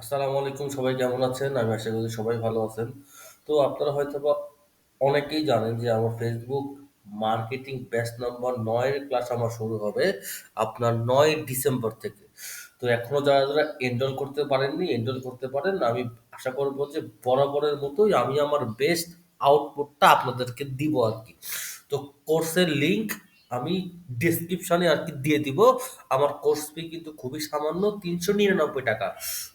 আসসালামু আলাইকুম সবাই কেমন আছেন? আমি আশা করি সবাই ভালো আছেন। তো আপনারা হয়তো বা অনেকেই জানেন যে আমার ফেসবুক মার্কেটিং ব্যাচ নাম্বার ৯ এর ক্লাস আমার শুরু হবে আপনার ৯ ডিসেম্বর থেকে। তো এখনও যারা, যারা এনরোল করতে পারেননি এনরোল করতে পারেন। আমি আশা করব যে বরাবরের মতোই আমি আমার বেস্ট আউটপুটটা আপনাদেরকে দিব আর কি তো কোর্সের লিংক আমি ডিসক্রিপশানে আর কি দিয়ে দিব। আমার কোর্স ফি কিন্তু খুবই সামান্য ৳৩৯৯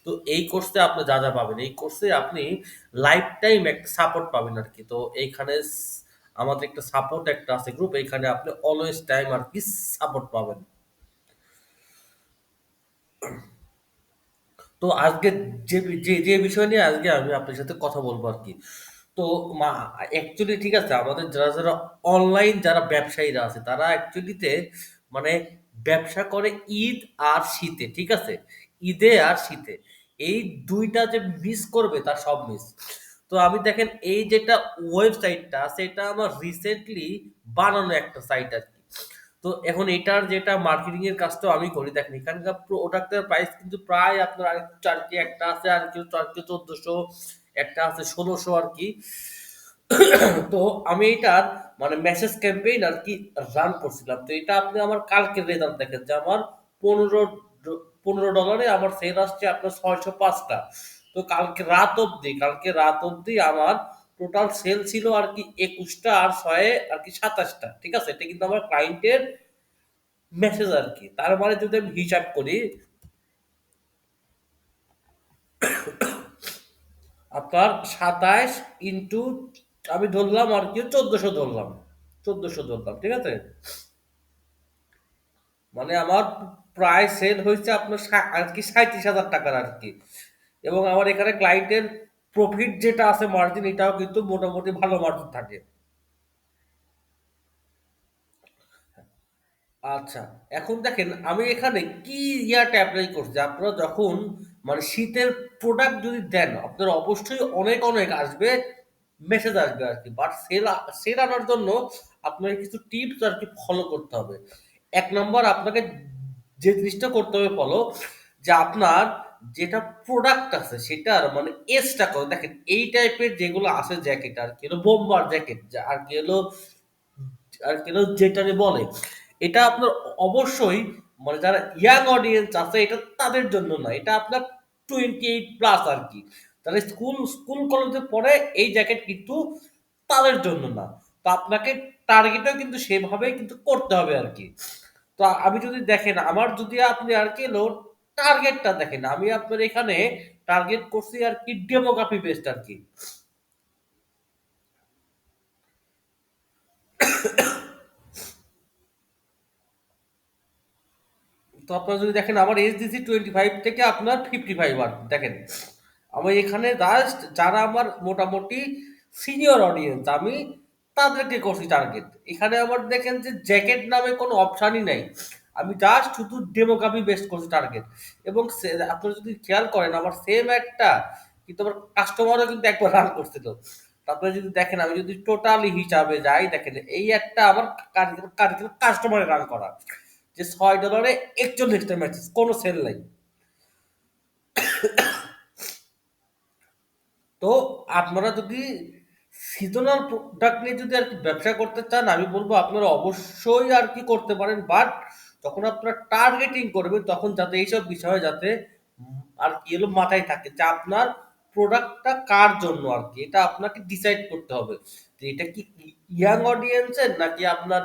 তো এই কোর্সে আপনি যা, যা পাবেন, এই কোর্সে আপনি লাইফ টাইম একটা সাপোর্ট পাবেন আর কি তো এইখানে আমাদের একটা সাপোর্ট একটা আছে গ্রুপ। এইখানে আপনি অলওয়েজ টাইম আর কি সাপোর্ট পাবেন। তো আজকে যে, যে, বিষয় নিয়ে আজকে আমি আপনার সাথে কথা বলব আরকি। তো মা অ্যাকচুয়ালি ঠিক আছে আমাদের যারা, যারা অনলাইন যারা ব্যবসায়ীরা আছে তারা অ্যাকচুয়ালিতে মানে ব্যবসা করে ঈদ আর শীতে, ঠিক আছে? ঈদে আর শীতে। এই ২ টা যে মিস করবে তার সব মিস। তো আমি দেখেন এই যেটা ওয়েবসাইটটা এটা আমার রিসেন্টলি বানানো একটা সাইট আর কি তো এখন এটার যেটা মার্কেটিং এর কাজটাও আমি করি। দেখেন এখানকার প্রোডাক্টের প্রাইস কিন্তু প্রায় আপনার আরকি একটা আছে আরকি আরকি ১৪০০ একটা আছে ষোলোশো আর কি তো আমি এইটার মানে মেসেজ ক্যাম্পেইন আর কি রান করছিলাম। তো এটা আপনি আমার কালকের রেজাল্ট দেখেন যে আমার ১৫ ড $১৫ আমার সেল আসছে আপনার ৬০৫ টা। তো কালকে রাত অবধি, কালকে রাত অবধি আমার টোটাল সেল ছিল আর কি একুশটা আর ৬ এ আরকি ২৭ টা। ঠিক আছে? এটা কিন্তু আমার ক্লায়েন্টের মেসেজ আর কি তার মানে যদি আমি হিসাব করি আপনার ২৭ ইন্টু আমি ধরলাম আর কি ১৪০০ ধরলাম। ১৪০০ ধরলাম। ঠিক আছে? মানে আমার প্রায় সেল হয়েছে আপনার সা আরকি ৳৩৭,০০০ র আরকি। এবং আমার এখানে ক্লায়েন্টের প্রফিট যেটা আছে মার্জিন এটাও কিন্তু মোটামুটি ভালো মার্জিন থাকে। আচ্ছা, এখন দেখেন আমি এখানে কি ইয়াটা অ্যাপ্লাই করছি। আপনারা যখন মানে শীতের প্রোডাক্ট যদি দেন, আপনার অবশ্যই অনেক, অনেক আসবে, মেসেজ আসবে আর কি বাট সেল সেল আনার জন্য আপনাকে কিছু টিপস আর কি ফলো করতে হবে। এক নম্বর আপনাকে যে জিনিসটা করতে হবে ফলো যে আপনার যেটা প্রোডাক্ট আছে সেটার মানে এজটা কত? দেখেন এই টাইপের যেগুলো আছে জ্যাকেট আরকি হলো বোম্বার জ্যাকেট যা আরকি হলো আরকি হলো যেটারে বলে। এটা আপনার অবশ্যই মানে যারা ইয়াং অডিয়েন্স আছে এটা তাদের জন্য না। এটা আপনার 28 প্লাস আরকি। যারা স্কুল, স্কুল কলেজে পড়ে এই জ্যাকেট কিন্তু তাদের জন্য না। তো আপনাকে টার্গেটও কিন্তু সেভাবেই কিন্তু করতে হবে আরকি। তো আমি যদি দেখেন আমার যদি আপনি আর কি হলো টার্গেটটা দেখেন, আমি আপনার এখানে টার্গেট করছি আর কি ডেমোগ্রাফি বেস্ট আর আরকি। তো আপনারা যদি দেখেন আমার এস এজ দিছি 25 থেকে আপনার 55 আর দেখেন। আমি এখানে জাস্ট যারা আমার মোটামুটি সিনিয়র অডিয়েন্স আমি তাদেরকে করছি টার্গেট। এখানে আমার দেখেন যে জ্যাকেট নামে কোনো অপশানই নাই। আমি জাস্ট শুধু ডেমোগ্রাফি বেস্ট করছি টার্গেট। এবং আপনারা যদি খেয়াল করেন, আমার সেম একটা, কিন্তু আমার কাস্টমারও কিন্তু একবার রান করছিল। তারপরে যদি দেখেন, আমি যদি টোটালি হিসাবে যাই, দেখেন এই একটা আমার কাস্টমারে রান করা। যে $৬ এ ৪১ টা কোনো সেল নাই। তো আপনারা যদি সিজনাল প্রোডাক্ট নিয়ে যদি আর কি ব্যবসা করতে চান, আমি বলব আপনারা অবশ্যই আর কি করতে পারেন। বাট যখন আপনারা টার্গেটিং করবেন, তখন যাতে এইসব বিষয় যাতে আর আরকি হলো মাথায় থাকে যে আপনার প্রোডাক্টটা কার জন্য আর কি, এটা আপনাকে ডিসাইড করতে হবে। যে এটা কি ইয়াং অডিয়েন্সের নাকি আপনার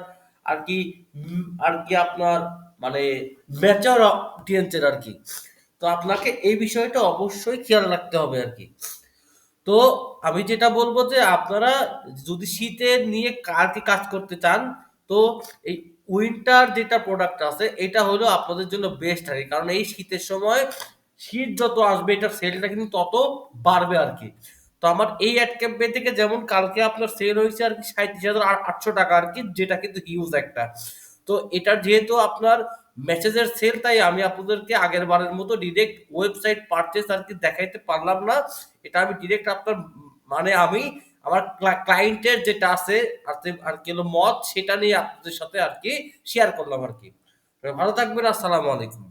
আরকি উম আরকি আপনার মানে ম্যাচিউর অডিয়েন্স এর আরকি। তো আপনাকে এই বিষয়টা অবশ্যই খেয়াল রাখতে হবে আরকি। তো আমি যেটা বলব যে আপনারা যদি শীতের নিয়ে আরকি কাজ করতে চান, তো এই উইন্টার যেটা প্রোডাক্ট আছে, এটা হলো আপনাদের জন্য বেস্ট আরকি। কারণ এই শীতের সময় শীত যত আসবে, এটার সেলটা কিন্তু তত বাড়বে আরকি। তো আমার এই অ্যাড ক্যাম্পেইন থেকে যেমন কালকে আপনার সেল হয়েছে আর কি সাঁত্রিশ হাজার আটশো টাকা আর কি, যেটা কিন্তু হিউজ একটা। তো এটার যেহেতু আপনার মেসেজের সেল তাই আমি আপনাদেরকে আগের বারের মতো ডিরেক্ট ওয়েবসাইট পারচেস আর কি দেখাইতে পারলাম না। এটা আমি ডিরেক্ট আপনার মানে আমি আমার ক্লায়েন্টের যেটা আছে, আর কি মত সেটা নিয়ে আপনাদের সাথে আর কি শেয়ার করলাম আর কি ভালো থাকবেন। আসসালামু আলাইকুম।